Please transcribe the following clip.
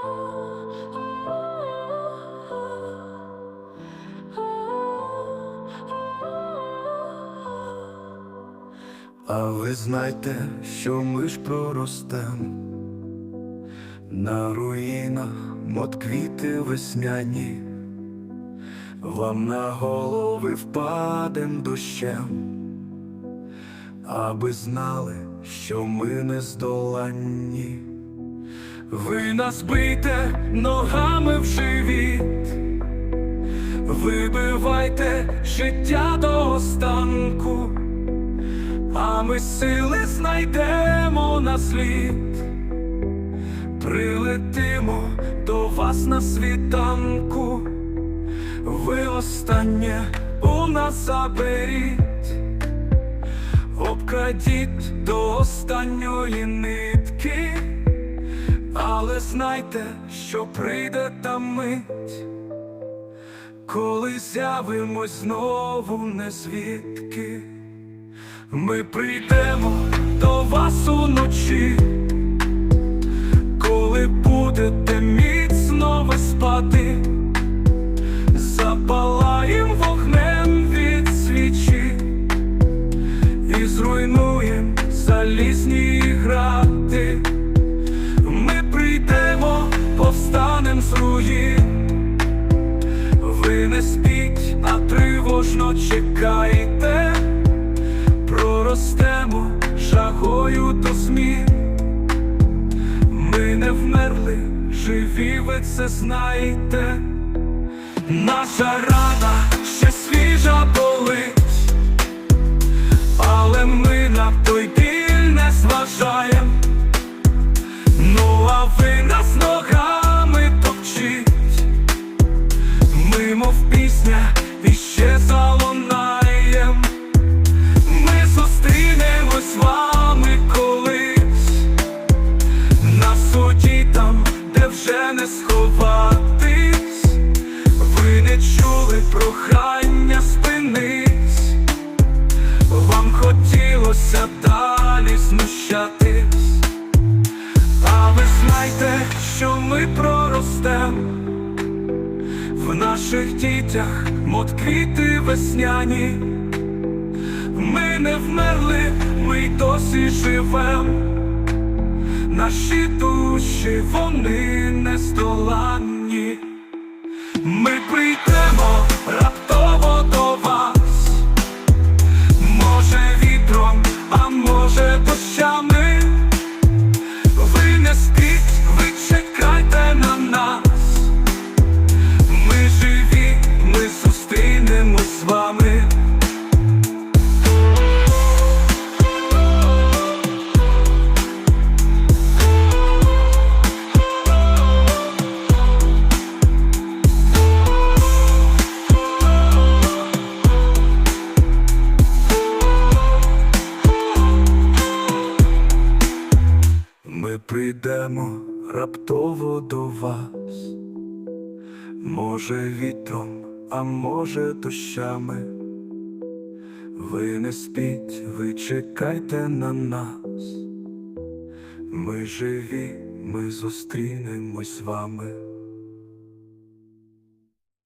А ви знайте, що ми ж проростем. На руїнах мот квіти весняні, вам на голови впадем дощем, аби знали, що ми не здоланні. Ви нас бийте ногами в живіт, вибивайте життя до останку. А ми сили знайдемо на слід, прилетимо до вас на світанку, ви останнє у нас заберіть, обкрадіть до останньої нитки, але знайте, що прийде та мить, коли з'явимось знову не звідки. Ми прийдемо до вас уночі, чекайте проростемо жагою до змін. Ми не вмерли, живі ви це знаєте. Наша рана ще свіжа болить, але ми на той біль не зважаєм. Ну а ви нас ногами топчіть, ми мов пісня сховатись. Ви не чули прохання спинись, вам хотілося далі знущатись, а ви знайте, що ми проростем в наших дітях, мот квіти весняні. Ми не вмерли, ми й досі живем. Наші душі, вони не здоланні. Ми прийдемо раптово до вас, може вітром, а може дощами. Ви не спіть, ви чекайте на нас. Ми живі, ми зустрінемось з вами.